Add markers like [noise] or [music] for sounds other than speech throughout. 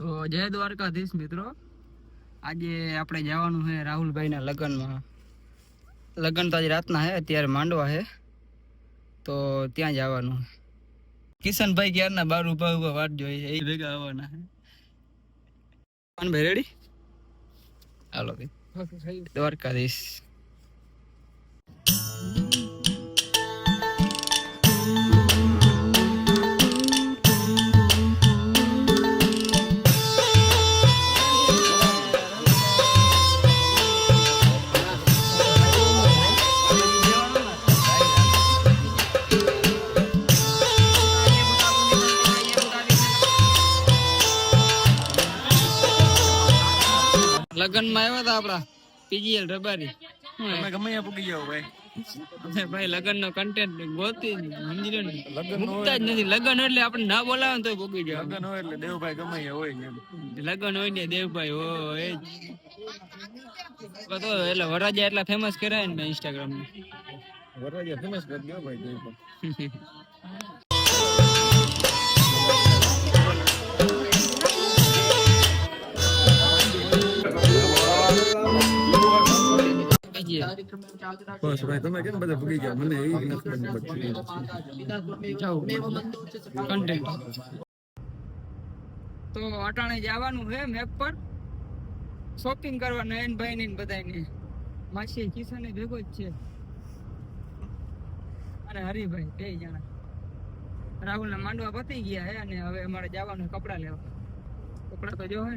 તો જય દ્વારકાધીશ મિત્રો. આજે આપણે જવાનું છે રાહુલભાઈના લગ્નમાં. લગ્ન તો આજે રાતના છે, અત્યારે માંડવા છે. તો ત્યાં જવાનું છે. કિશનભાઈ ક્યારના બાર ઊભા ઊભા વાટ જોઈએ એ ભેગા આવવાના છે. ભાઈ રેડી હાલો ભાઈ. દ્વારકાધીશ. લગ્નમાં આવ્યા હતા આપડા પીજીએલ રબારી. તમે ગમે ત્યાં ભાઈ. અમે ભાઈ લગન નો કન્ટેન્ટ ગોતી જ સમજી લો ને લગ્ન જ નથી. લગન એટલે આપણે ના બોલાવે ને ભોગી જાય લગ્ન હોય એટલે દેવભાઈ ગમે હોય ને એમ. હોય ને દેવભાઈ હો તો એટલે વરાજા એટલા ફેમસ કર્યા ને ઇન્સ્ટાગ્રામ વરાજા ફેમસ કરી દો ભાઈ દેવભાઈ. [laughs] બસ ભાઈ, તમે કેમ બધા ભૂગી ગયા? મને એ. તો અટાણે જવાનું છે મેપ પર. શોપિંગ કરવા એન ભાઈ ને બધાને માસી કિશન ભેગો જ છે. અને હરિભાઈ, બે જણા. રાહુલ ના માંડવા પતી ગયા હે અને હવે અમારે જવાનું કપડા લેવા. કપડા તો જો હે.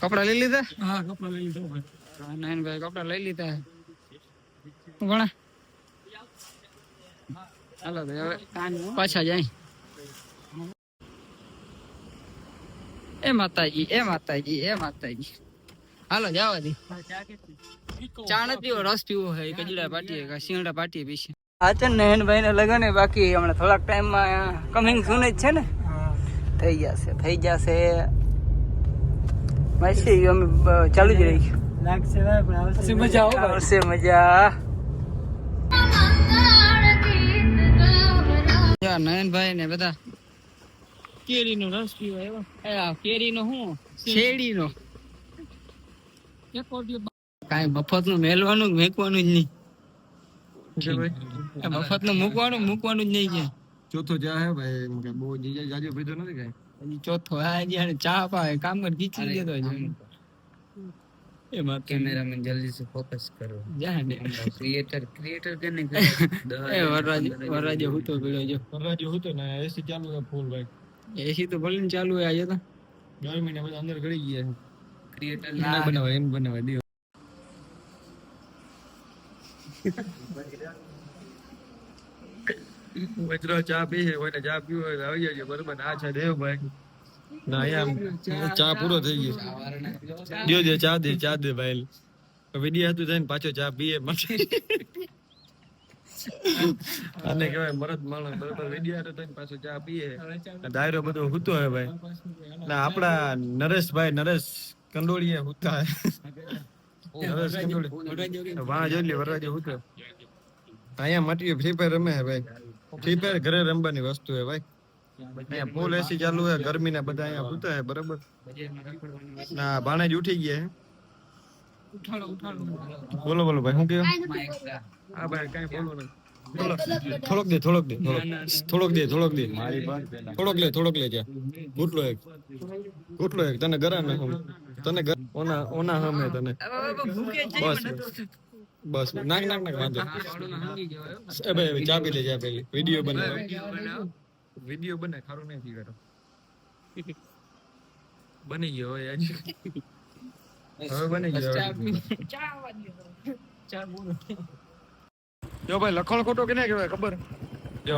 કપડા લઈ લીધા? હા કપડા લઈ લીધા ભાઈ નાઈન ભાઈ કપડા લઈ લીધા. હું ગણા? હાલો ભાઈ હવે પાછા જાય. એ માતાજી એ માતાજી એ માતાજી. હાલો જવા દે. ચા નથી પીવો રસ પીવો હે કજડા પાટીએ કે શિંગડા પાટીએ પીશે. આચન નયનભાઈ ને લગન બાકી હમણાં થોડાક ટાઈમમાં કમિંગ સૂન જ છે ને. થઈ જશે થઈ જશે માસી અમે ચાલુ જ રહી. લાગશે મજા આવે આવશે મજા. નયનભાઈ ને બધા. કેરીનો રસ પીવો એવો. કેરીનો શું શેરડીનો. કાંઈ મફતનું મેલવાનું મેકવાનું જ નહીં. મફતનું મૂકવાનું મૂકવાનું જ નહીં કે ચોથો જાય ભાઈ એમ કે બહુ જીજા જાજો ભીધો નથી કઈ હજી ચોથો આજે અને ચા પાવે કામ કર ખીચી દેતો છે એમાં કેમેરામેન જલ્દી સે ફોકસ કરો જાને ક્રિએટર ક્રિએટર કે નહીં એ વરરાજ વરરાજ હુતો પડ્યો જો વરરાજ હુતો ને એસી ચાલુ છે ફૂલ ભાઈ એસી તો ભલે ચાલુ હે આજે તો ગરમી ને બધા અંદર ગળી ગયા ક્રિએટર ના બનાવે એમ બનાવે દેવ મિત્રો ચા પી કોઈને ચા પીવો હોય આવી જજો, બરોબર. આ છે દેવભાઈ ના અહીંયા ચા પૂરો થઈ ગયો. જો જો ચા દે ચા દે ભાઈ. વીડિયો હતું થઈને પાછો ચા પીએ અને કહેવાય મરદ માણસ, બરોબર. વીડિયો થઈને પાછો ચા પીએ. ડાયરો બધો હુતો હે ભાઈ. ના આપડા નરેશભાઈ, નરેશ કંડોળીએ હુતા. નરેશ કંડોળી. વાહ, જોઈ લે, વરરાજે હુતો. અહીંયા માટી ફ્રી ફાયર રમે ભાઈ. ફ્રી ઘરે રમવાની વસ્તુ હે ભાઈ. અહીંયા ફૂલ એસી ચાલુ હે ગરમી ને બધા અહીંયા હુતા હે બરાબર. ના ભાણે જ ઉઠી ગયા હે. બોલો બોલો ભાઈ શું કહ્યું હા ભાઈ કઈ બોલો નહીં. થોડોક થોડોક દે થોડોક દે થોડોક. દે થોડોક દે. થોડોક લે થોડોક લે જા ગુટલો એક. ગુટલો એક. તને ગરા ન હમ. તને ઓના ઓના હમે તને. બસ. બસ નાખ નાખ નાખ વાંધો એ ભાઈ ચા પી લે ચા પેલી વિડિયો બનાવ. વિડિયો બને ખારું નહીં કરો બની ગયો હવે આજ હવે બની ગયો જો ભાઈ લખણ ખોટો કેને કહેવાય ખબર? જો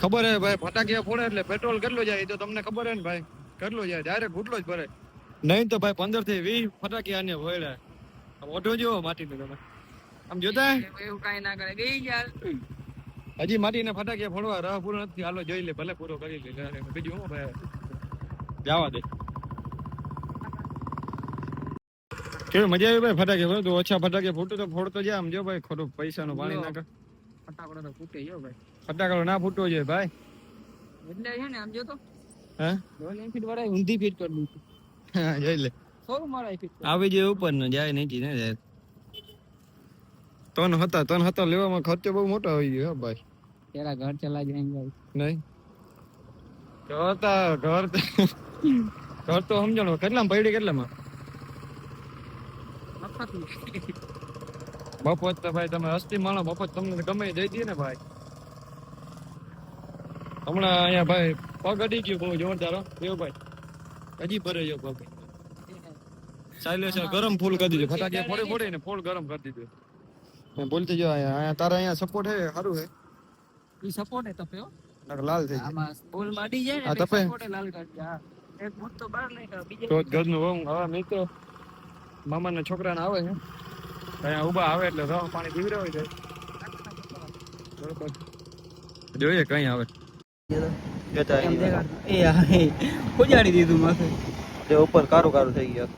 ખબર હે ભાઈ ફટાકિયા ફોડે એટલે પેટ્રોલ કેટલું જાય એ તો તમને ખબર હે ને ભાઈ? કેટલું જાય? ડાયરેક્ટ ગુટલો જ ભરે નહીં તો ભાઈ પંદરથી વીસ ફટાકિયા આને ભોયડા ઓઢો જેવો માટીનો તમે. આમ જોતા એવું કાંઈ ના કરે. ગઈ યાર હજી માટીના ફટાકિયા ફોડવા રાહ પૂરો નથી. હાલો જોઈ લે ભલે પૂરો કરી લે. બીજું હું ભાઈ? જવા દે. કેવી મજા આવી ભાઈ ફટાકે ભરો તો ઓછા ફટાકે ફૂટો તો ફોડતો જાય આમ જો ભાઈ ખોટું પૈસાનું પાણી ના કર ફટાકડો તો ફૂટે જો ભાઈ. ફટાકડો ના ફૂટવો જોઈએ ભાઈ. એટલે છે ને આમ જો તો. હે? ડોલ એમ ફીટ વાળાએ ઊંધી ફીટ કરી દીધી. હા, જોઈ લે. ફિટ આવી જાય ઉપર ને જાય નીચે ને જાય. તન હતા તન હતા લેવામાં ખર્ચો બહુ મોટો આવી ગયો ભાઈ. તેરા ઘર ચલા જાય ભાઈ. નહીં. ઘર હતા ઘર તો- ઘર તો સમજણો કેટલામાં પડી કેટલામાં? બપોર તો ભાઈ તમે હસ્તી માણો બપોર તમને ગમે દઈ દે ને ભાઈ. હમણાં અહીંયા ભાઈ પગ અડી ગયું બહુ જોરદાર. એવું ભાઈ. હજી ભરે જો પગ. સાયલેન્સર ગરમ ફૂલ કરી દીધું. ફટાકડા ફોડે ફોડે ને ફૂલ ગરમ કરી દીધું. મેં બોલતી જો અહીંયા અહીંયા તારા અહીંયા સપોર્ટ હે? સારું હે? ઈ સપોર્ટ હે તપે નક લાલ થઈ જાય આમાં બોલ માડી જાય ને તપે? સપોર્ટ લાલ કરી જા એક ભૂત તો બહાર નહીં કાઢ બીજે તો જ ઘરનું હોમ હવે મિત્રો. મામાના છોકરાને આવે છે. અહીંયા ઊભા આવે એટલે રવા પાણી પીવી રહ્યો છે જોઈએ કઈ આવે. હા ખોજાડી દીધું માથે. તે ઉપર કારું કારું થઈ ગયું.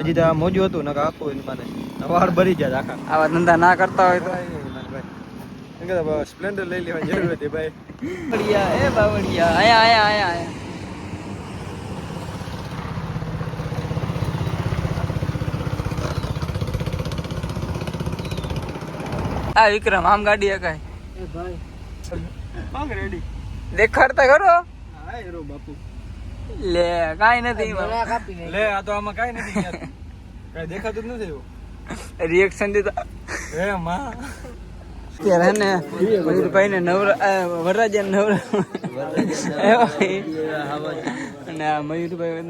હજી તો આ મોજું હતું નકા આખું એની માને વાળ ભરી જાય આખા. આવા ધંધા ના કરતા હોય તો. સ્પ્લેન્ડર લઈ લેવાની જરૂર હતી ભાઈ. બાવળિયા એ બાવળિયા. આયા આયા આયા આયા. આ વિક્રમ આમ ગાડી હકાય. રેડી દેખાડતા ખરો? હા રો બાપુ. લે કાઈ નથી લે આ તો આમાં કાઈ નથી યાર કાઈ દેખાતું જ નથી એવું. રિએક્શનમાં. હે ને મયુરભાઈ ને નવરા વરરાજા નવરા અને આ મયુરભાઈ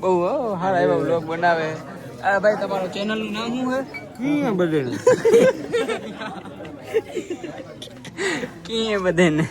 બહુ હો, સારા એવા બ્લોગ બનાવે. આ ભાઈ તમારું ચેનલનું નામ શું છે બધે કી બધે ને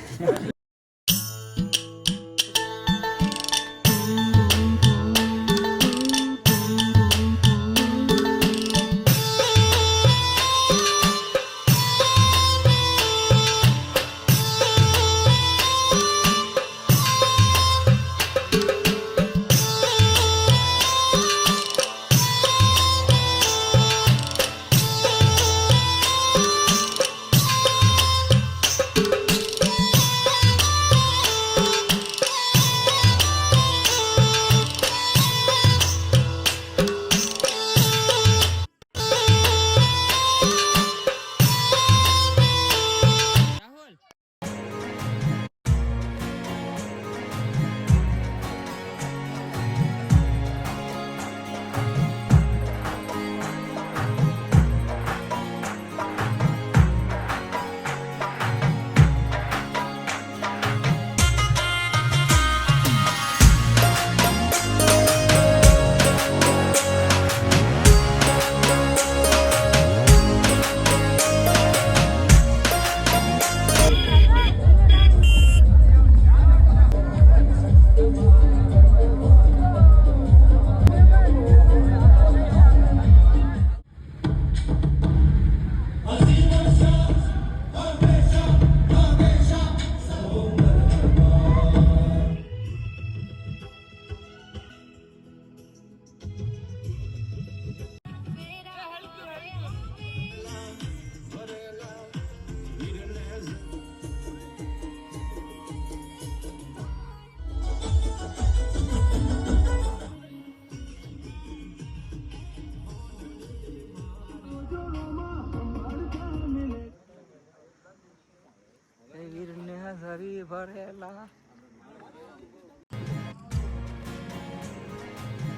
ભરેલા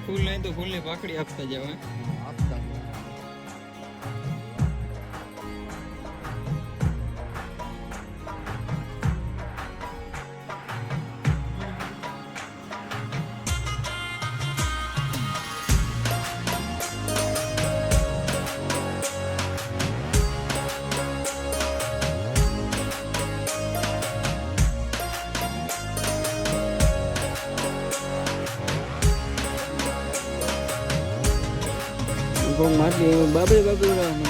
ફૂલ નહીં તો ફૂલની પાકડી આપતા જાવ ભોગ મારતી બાબરે બાબરે